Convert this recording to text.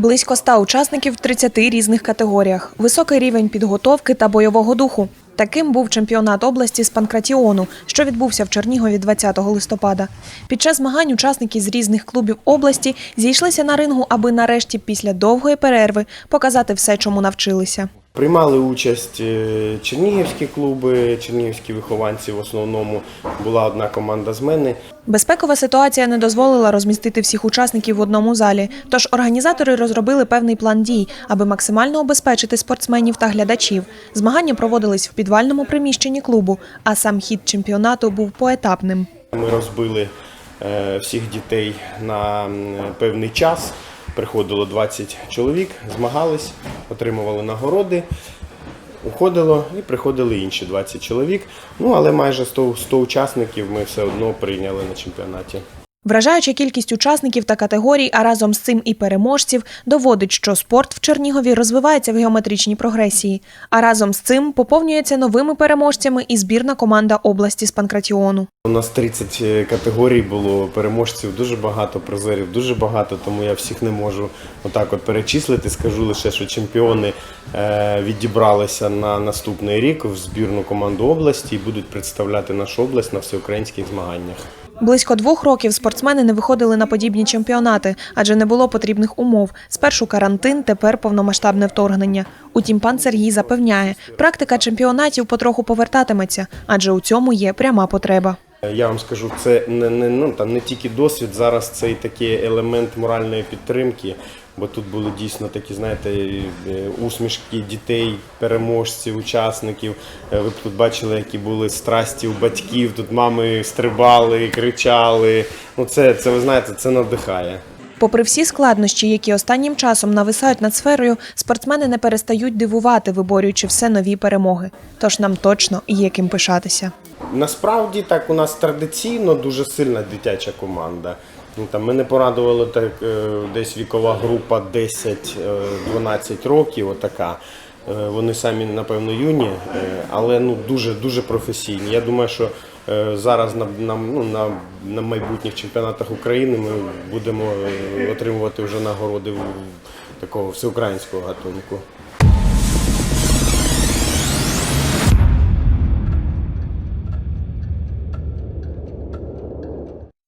Близько ста учасників в 30 різних категоріях, високий рівень підготовки та бойового духу. Таким був чемпіонат області з панкратіону, що відбувся в Чернігові 20 листопада. Під час змагань учасники з різних клубів області зійшлися на рингу, аби нарешті після довгої перерви показати все, чому навчилися. Приймали участь е, чернігівські клуби, чернігівські вихованці. В основному була одна команда з мене. Безпекова ситуація не дозволила розмістити всіх учасників в одному залі. Тож організатори розробили певний план дій, аби максимально обезпечити спортсменів та глядачів. Змагання проводились в підвальному приміщенні клубу, а сам хід чемпіонату був поетапним. Ми розбили е, всіх дітей на певний час. Приходило 20 чоловік, змагались, отримували нагороди. Уходило і приходили інші 20 чоловік. Ну але майже 100, 100 учасників ми все одно прийняли на чемпіонаті. Вражаюча кількість учасників та категорій, а разом з цим і переможців, доводить, що спорт в Чернігові розвивається в геометричній прогресії. А разом з цим поповнюється новими переможцями і збірна команда області з панкратіону. У нас 30 категорій було переможців, дуже багато призерів, дуже багато, тому я всіх не можу отак от перечислити. Скажу лише, що чемпіони е, відібралися на наступний рік в збірну команду області і будуть представляти нашу область на всеукраїнських змаганнях. Близько двох років спортсмени не виходили на подібні чемпіонати, адже не було потрібних умов. Спершу карантин, тепер повномасштабне вторгнення. Утім, пан Сергій запевняє, практика чемпіонатів потроху повертатиметься, адже у цьому є пряма потреба. Я вам скажу, це не, не, ну, там, не тільки досвід, зараз це і такий елемент моральної підтримки, бо тут були дійсно такі, знаєте, е, усмішки дітей, переможців, учасників. Е, Ви б тут бачили, які були страсті у батьків, тут мами стрибали, кричали. Ну, це, це ви знаєте, це надихає. Попри всі складнощі, які останнім часом нависають над сферою, спортсмени не перестають дивувати, виборюючи все нові перемоги. Тож нам точно є ким пишатися. Насправді так у нас традиційно дуже сильна дитяча команда. Ну, там, мене порадувала так, е, десь вікова група 10-12 років, отака. Е, Вони самі, напевно, юні, е, але ну, дуже, дуже професійні. Я думаю, що е, зараз на, на, ну, на, на майбутніх чемпіонатах України ми будемо е, отримувати вже нагороди такого всеукраїнського гатунку.